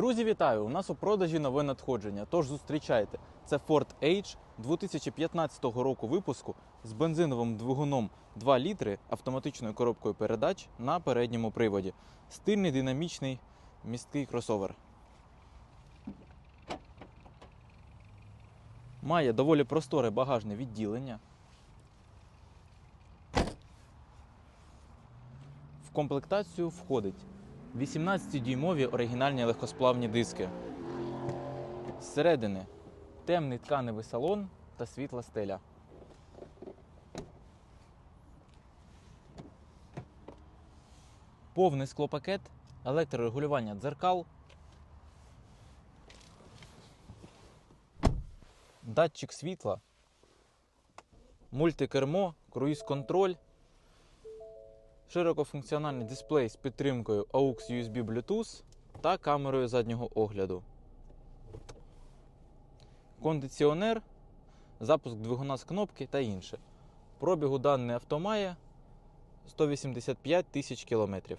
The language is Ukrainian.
Друзі, вітаю! У нас у продажі нове надходження. Тож зустрічайте. Це Ford Edge 2015 року випуску з бензиновим двигуном 2 літри автоматичною коробкою передач на передньому приводі. Стильний, динамічний, місткий кросовер. Має доволі просторе багажне відділення. В комплектацію входить 18-дюймові оригінальні легкосплавні диски. Зсередини темний тканевий салон та світла стеля. Повний склопакет, електрорегулювання дзеркал, датчик світла, мультикермо, круїз-контроль, широкофункціональний дисплей з підтримкою AUX USB Bluetooth та камерою заднього огляду. Кондиціонер, запуск двигуна з кнопки та інше. Пробігу даний авто має 185 тисяч кілометрів.